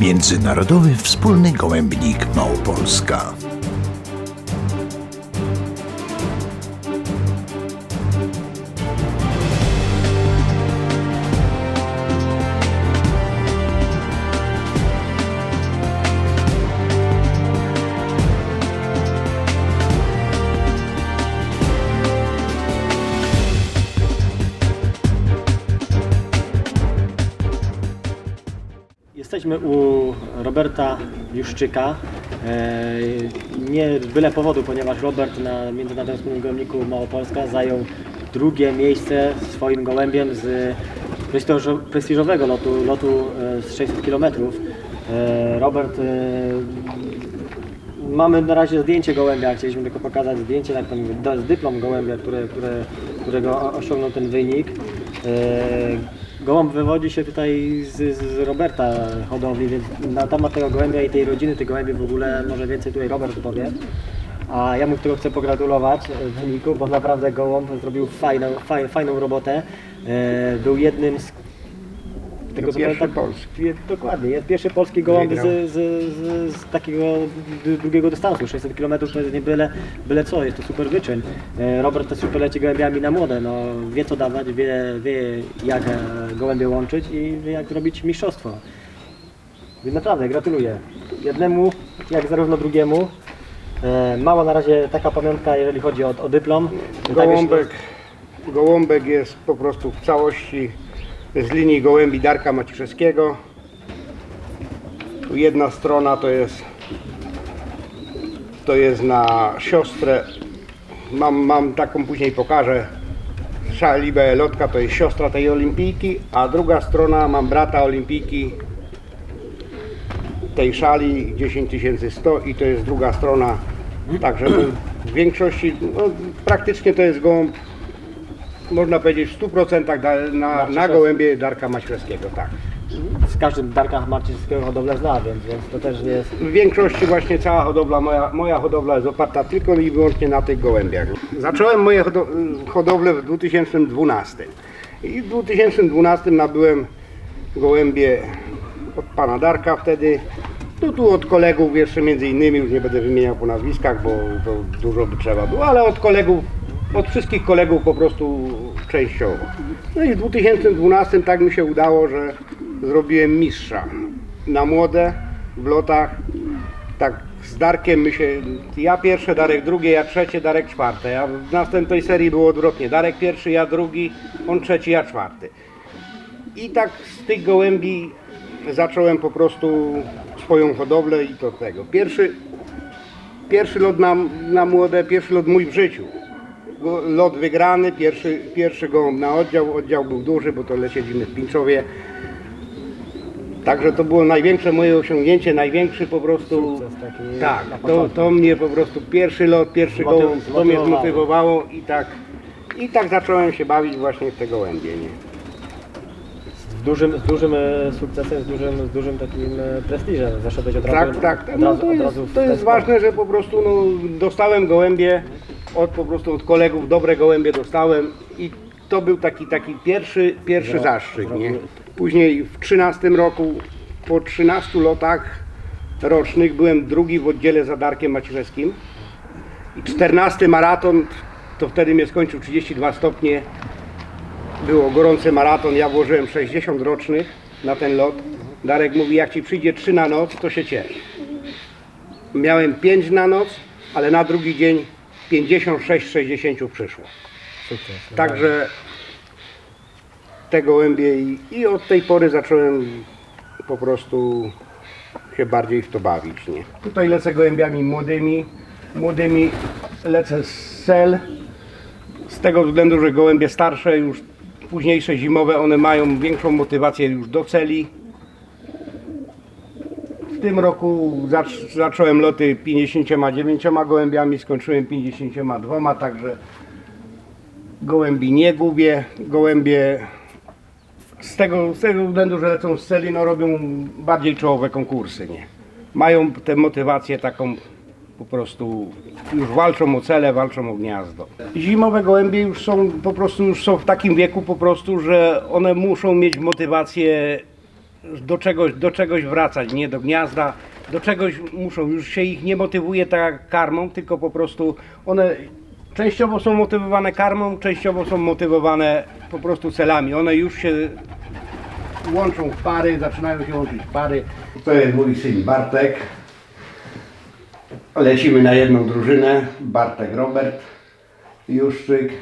Międzynarodowy Wspólny Gołębnik Małopolska. Jesteśmy u Roberta Juszczyka. E, Nie byle powodu, ponieważ Robert na Międzynarodowym Gołębniku Małopolska zajął drugie miejsce swoim gołębiem z prestiżo- prestiżowego lotu, lotu e, z 600 km. Robert, e, mamy na razie zdjęcie gołębia, chcieliśmy tylko pokazać zdjęcie, jak z dyplom gołębia, które, które, którego osiągnął ten wynik. Gołąb wywodzi się tutaj z, z Roberta hodowli, więc na temat tego gołębia i tej rodziny tych gołębi w ogóle może więcej tutaj Robert powie. A ja mu tylko chcę pogratulować wyniku, bo naprawdę gołąb zrobił fajną, faj, fajną robotę. E, Był jednym z tego co pierwszy pamiętam, polski. Dokładnie, jest pierwszy polski gołąb z, z, z, z takiego długiego dystansu. 600 km to jest nie byle, byle co, jest to super wyczyn. E, Robert też super leci gołębiami na młode, no, wie co dawać, wie, wie jak e, gołębie łączyć i wie jak zrobić mistrzostwo. Więc naprawdę gratuluję. Jednemu, jak zarówno drugiemu. E, Mała na razie taka pamiątka, jeżeli chodzi o, o dyplom. Tak Gołąbek, gołąbek jest po prostu w całości z linii gołębi Darka Maciszewskiego. Tu Jedna strona to jest to jest na siostrę. Mam, mam taką później pokażę. Szalibe Lotka to jest siostra tej olimpijki, a druga strona mam brata olimpijki tej szali 10100 i to jest druga strona. Także w większości, no, praktycznie to jest gołąb, można powiedzieć w 100% da, na, na gołębie Darka Maślewskiego, tak. Z każdym Darka Marcińskiego hodowlę zna, więc, więc to też jest W większości właśnie cała hodowla, moja, moja hodowla jest oparta tylko i wyłącznie na tych gołębiach. Zacząłem moje hodo- hodowlę w 2012 i w 2012 nabyłem gołębie od pana Darka wtedy, no tu od kolegów jeszcze między innymi, już nie będę wymieniał po nazwiskach, bo to dużo by trzeba było, ale od kolegów, od wszystkich kolegów po prostu częściowo. No i w 2012 tak mi się udało, że zrobiłem mistrza na młode w lotach. Tak z Darkiem my się, ja pierwsze, Darek drugie, ja trzecie, Darek czwarte. A w następnej serii było odwrotnie. Darek pierwszy, ja drugi, on trzeci, ja czwarty. I tak z tych gołębi zacząłem po prostu swoją hodowlę i to tego. Pierwszy, pierwszy lot na, na młode, pierwszy lot mój w życiu. Lot wygrany, pierwszy, pierwszy gołąb na oddział. Oddział był duży, bo to lecieliśmy w Pińczowie. Także to było największe moje osiągnięcie, największy po prostu. Taki tak, to, to mnie po prostu pierwszy lot, pierwszy gołąb, to mnie zmotywowało i tak, i tak zacząłem się bawić właśnie w te gołębie. Nie? Z dużym, z dużym e, sukcesem, z dużym, z dużym takim e, prestiżem. Zeszedłeś od razu, Tak, tak. od No to jest, to jest ważne, że po prostu no, dostałem gołębie od po prostu od kolegów, dobre gołębie dostałem i to był taki taki pierwszy, pierwszy zastrzyk, nie? Później w 13 roku, po 13 lotach rocznych byłem drugi w oddziale za Darkiem Maciszewskim i 14 maraton, to wtedy mnie skończył 32 stopnie. Było gorący maraton, ja włożyłem 60 rocznych na ten lot. Darek mówi, jak ci przyjdzie 3 na noc, to się ciesz. Miałem 5 na noc, ale na drugi dzień 56-60 przyszło. Także te gołębie i, i od tej pory zacząłem po prostu się bardziej w to bawić. Nie? Tutaj lecę gołębiami młodymi. Młodymi lecę z sel. Z tego względu, że gołębie starsze, już późniejsze zimowe, one mają większą motywację już do celi. W tym roku zac- zacząłem loty 59 gołębiami, skończyłem 52, także gołębi nie gubię. Gołębie z tego, z tego względu, że lecą z celi, no robią bardziej czołowe konkursy, nie? Mają tę motywację taką po prostu, już walczą o cele, walczą o gniazdo. Zimowe gołębie już są po prostu, już są w takim wieku po prostu, że one muszą mieć motywację do czegoś, do czegoś wracać, nie do gniazda, do czegoś muszą, już się ich nie motywuje tak karmą, tylko po prostu one częściowo są motywowane karmą, częściowo są motywowane po prostu celami. One już się łączą w pary, zaczynają się łączyć pary. To jest mój syn Bartek. Lecimy na jedną drużynę, Bartek Robert, Juszczyk.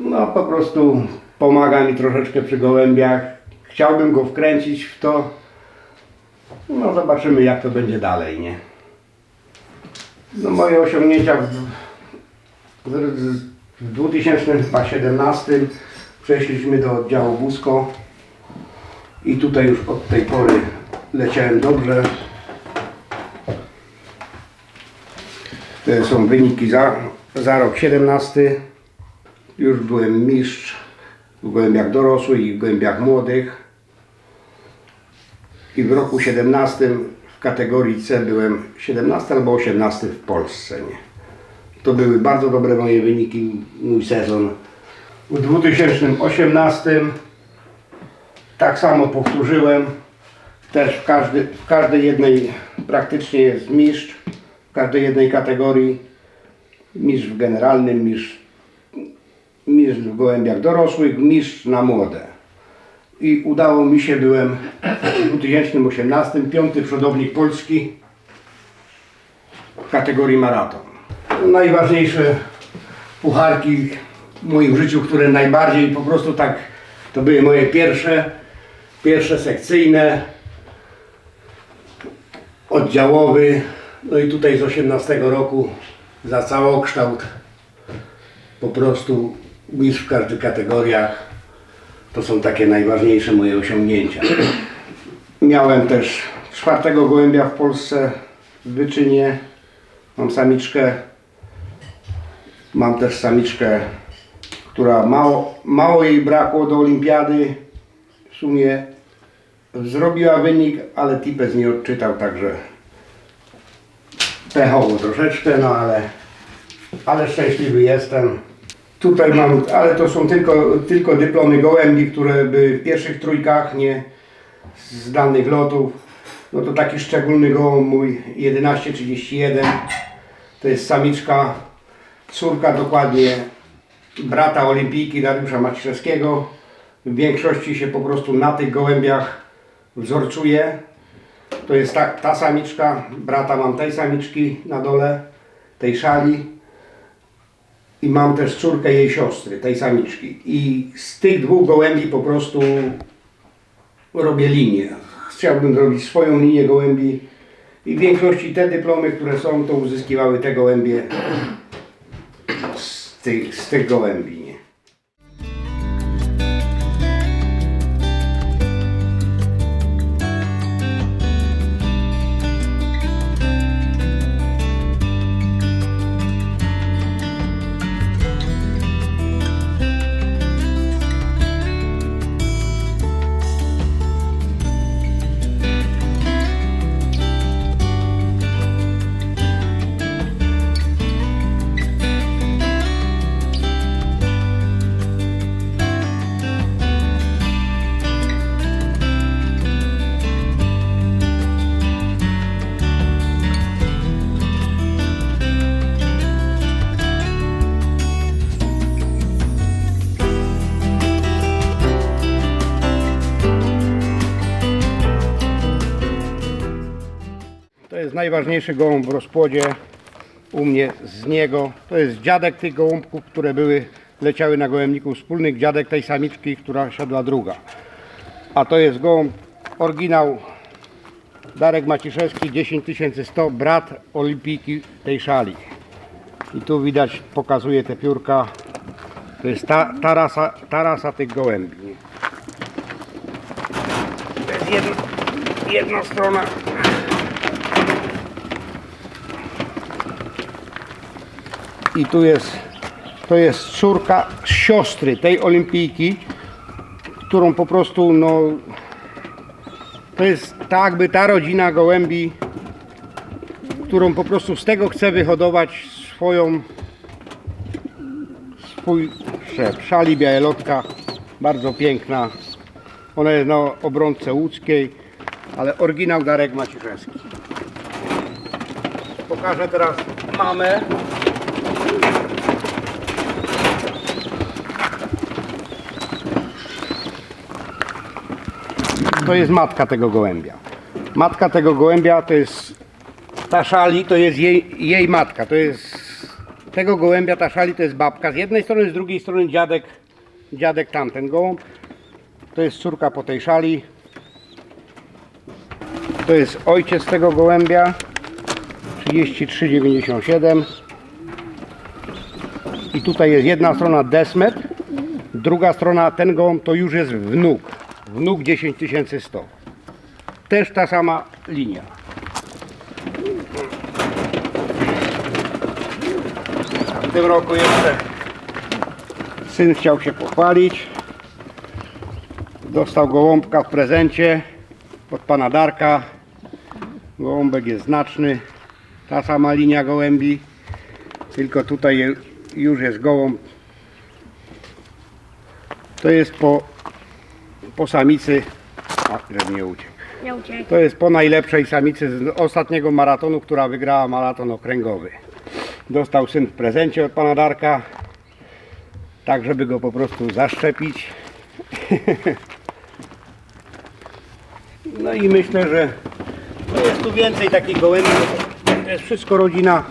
No po prostu pomaga mi troszeczkę przy gołębiach. Chciałbym go wkręcić w to. No zobaczymy jak to będzie dalej, nie? No moje osiągnięcia w, w, w 2017 przeszliśmy do oddziału Busko i tutaj już od tej pory leciałem dobrze. To są wyniki za, za rok 17. Już byłem mistrz w gołębiach dorosłych i w gołębiach młodych. I w roku 17 w kategorii C byłem 17 albo 18 w Polsce. Nie? To były bardzo dobre moje wyniki, mój sezon. W 2018 tak samo powtórzyłem. Też w, każdy, w każdej jednej praktycznie jest mistrz. Każdej jednej kategorii. Mistrz w generalnym, mistrz, mistrz w gołębiach dorosłych, mistrz na młode. I udało mi się, byłem w 2018 piąty przodownik Polski w kategorii maraton. Najważniejsze pucharki w moim życiu, które najbardziej po prostu tak, to były moje pierwsze, pierwsze sekcyjne, oddziałowy, no i tutaj z 18 roku za całokształt po prostu mistrz w każdych kategoriach. To są takie najważniejsze moje osiągnięcia. Miałem też czwartego gołębia w Polsce w Wyczynie. Mam samiczkę. Mam też samiczkę, która mało, mało jej brakło do olimpiady. W sumie zrobiła wynik, ale Tipes nie odczytał, także pechowo troszeczkę, no ale, ale szczęśliwy jestem. Tutaj mam, ale to są tylko, tylko dyplomy gołębi, które były w pierwszych trójkach, nie z danych lotów. No to taki szczególny gołąb mój 1131. To jest samiczka, córka dokładnie brata olimpijki Dariusza Maciszewskiego. W większości się po prostu na tych gołębiach wzorcuje. To jest ta, ta samiczka, brata mam tej samiczki na dole, tej szali. I mam też córkę jej siostry, tej samiczki. I z tych dwóch gołębi po prostu robię linię. Chciałbym zrobić swoją linię gołębi. I w większości te dyplomy, które są, to uzyskiwały te gołębie z tych, z tych gołębi. Najważniejszy gołąb w rozpłodzie u mnie z niego. To jest dziadek tych gołąbków, które były, leciały na gołębniku wspólnych. Dziadek tej samiczki, która siadła druga. A to jest gołąb oryginał Darek Maciszewski 10100, brat olimpijki tej szali. I tu widać, pokazuje te piórka. To jest ta, ta, rasa, ta rasa tych gołębi. To jest jedna strona. I tu jest, to jest córka siostry tej olimpijki, którą po prostu, no, to jest tak jakby ta rodzina gołębi, którą po prostu z tego chce wyhodować swoją, swój szef. Szali białotka, bardzo piękna. Ona jest na obrączce łódzkiej, ale oryginał Darek Maciszewski. Pokażę teraz mamę. To jest matka tego gołębia. Matka tego gołębia to jest ta szali, to jest jej, jej matka. To jest tego gołębia, ta szali to jest babka. Z jednej strony, z drugiej strony dziadek, dziadek tamten gołąb. To jest córka po tej szali. To jest ojciec tego gołębia. 3397. I tutaj jest jedna strona desmet, druga strona ten gołąb to już jest wnuk. Wnuk 10100. Też ta sama linia. W tym roku jeszcze syn chciał się pochwalić. Dostał gołąbka w prezencie od pana Darka. Gołąbek jest znaczny. Ta sama linia gołębi. Tylko tutaj już jest gołąb. To jest po, po samicy. A, żeby nie uciekł. Nie uciekł. To jest po najlepszej samicy z ostatniego maratonu, która wygrała maraton okręgowy. Dostał syn w prezencie od pana Darka, tak żeby go po prostu zaszczepić. No i myślę, że no jest tu więcej takich gołębi. To jest wszystko rodzina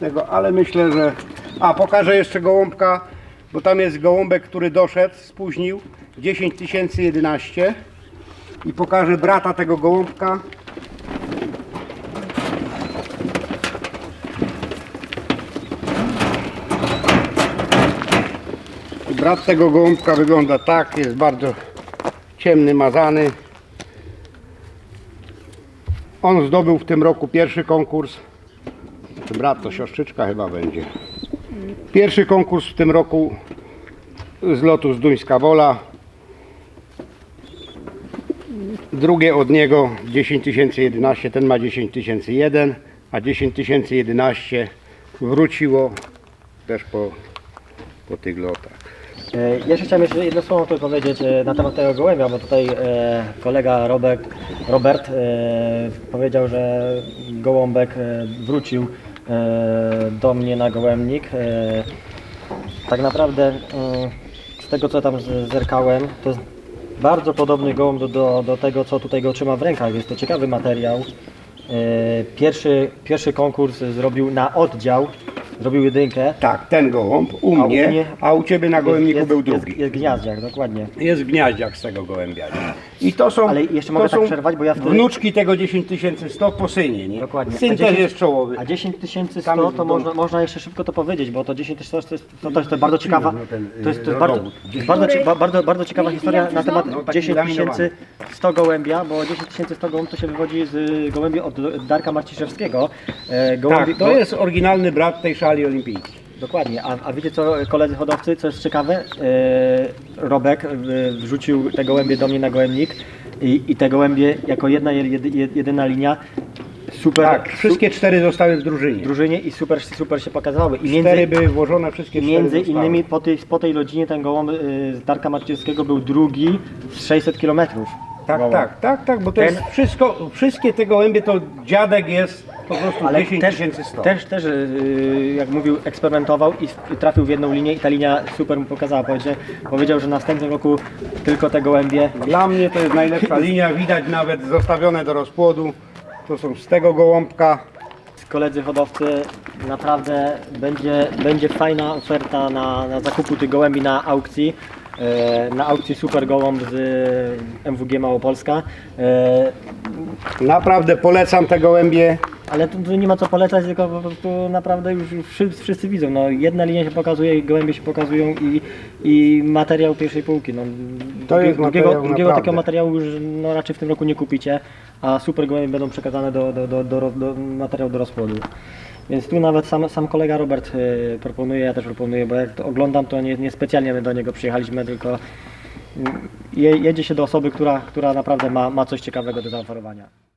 tego, ale myślę, że... A, pokażę jeszcze gołąbka, bo tam jest gołąbek, który doszedł, spóźnił. 10011 i pokażę brata tego gołąbka. Brat tego gołąbka wygląda tak, jest bardzo ciemny, mazany. On zdobył w tym roku pierwszy konkurs. Brat to siostrzyczka chyba będzie. Pierwszy konkurs w tym roku z lotu z Duńska Wola. Drugie od niego 10011, ten ma 10001, a 10011 wróciło też po, po tych lotach. E, Jeszcze chciałem jeszcze jedno słowo tylko powiedzieć e, na temat tego gołębia, bo tutaj e, kolega Robert, powiedział, że gołąbek wrócił do mnie na gołębnik. Tak naprawdę mm, z tego co tam zerkałem, to jest bardzo podobny gołąb do, do, tego co tutaj go trzyma w rękach. Jest to ciekawy materiał. E, Pierwszy, pierwszy konkurs zrobił na oddział, zrobił jedynkę. Tak, ten gołąb u A u mnie, mnie- a u ciebie na gołębniku jest, był drugi. Jest, jest gniazdniak, dokładnie. Jest gniaździak z tego gołębia. I to są, Ale jeszcze to mogę tak są przerwać, bo ja wtedy- wnuczki tego 10100 po synie. Nie? Dokładnie. Syn też 10 jest czołowy. A 10 100 Tam to dom. można, można jeszcze szybko to powiedzieć, bo to 10 100 to jest, to, to jest bardzo ciekawa, no ten, to jest, to y, jest bardzo, to bardzo, bardzo, bardzo ciekawa historia na to temat No, taki 10 laminowany. 100 gołębia, bo 10 100 gołąb to się wywodzi z y, gołębi od Darka Marciszewskiego. E, Gołębi, Tak, to jest oryginalny brat tej szali olimpijskiej. Dokładnie, a, a wiecie co koledzy hodowcy, co jest ciekawe? E, Robek e, wrzucił te gołębie do mnie na gołębnik i, i te gołębie jako jedna jedy, jedyna linia super Tak, wszystkie cztery zostały w drużynie. drużynie i super, super się pokazały. I Cztery między, były włożone, wszystkie cztery między zostały. innymi po tej, po tej rodzinie ten gołąb y, z Darka Marcińskiego był drugi z 600 km. Tak, tak, tak, tak, bo to Ten- jest wszystko, wszystkie te gołębie to dziadek jest po prostu Ale 10 też, tysięcy sto. też, też y, jak mówił, eksperymentował i, i trafił w jedną linię i ta linia super mu pokazała. Powiedział, powiedział, że następnym roku tylko te gołębie Dla mnie to jest najlepsza linia, widać nawet zostawione do rozpłodu. To są z tego gołąbka. koledzy hodowcy, naprawdę będzie, będzie fajna oferta na, na zakupu tych gołębi na aukcji. E, Na aukcji Super Gołąb z e, MWG Małopolska. E, Naprawdę polecam te gołębie. Ale tu, tu nie ma co polecać, tylko po prostu naprawdę już wszyscy, wszyscy widzą. No, jedna linia się pokazuje, gołębie się pokazują i, i materiał pierwszej półki. No, To jest drugiego, materiał drugiego naprawdę. takiego materiału już no, raczej w tym roku nie kupicie, a super gołębie będą przekazane do, do, do, do, do materiału do rozpłodu. Więc tu nawet sam, sam kolega Robert e, proponuje, ja też proponuję, bo jak to oglądam, to nie, nie specjalnie my do niego przyjechaliśmy, tylko je, jedzie się do osoby, która, która naprawdę ma, ma coś ciekawego do zaoferowania.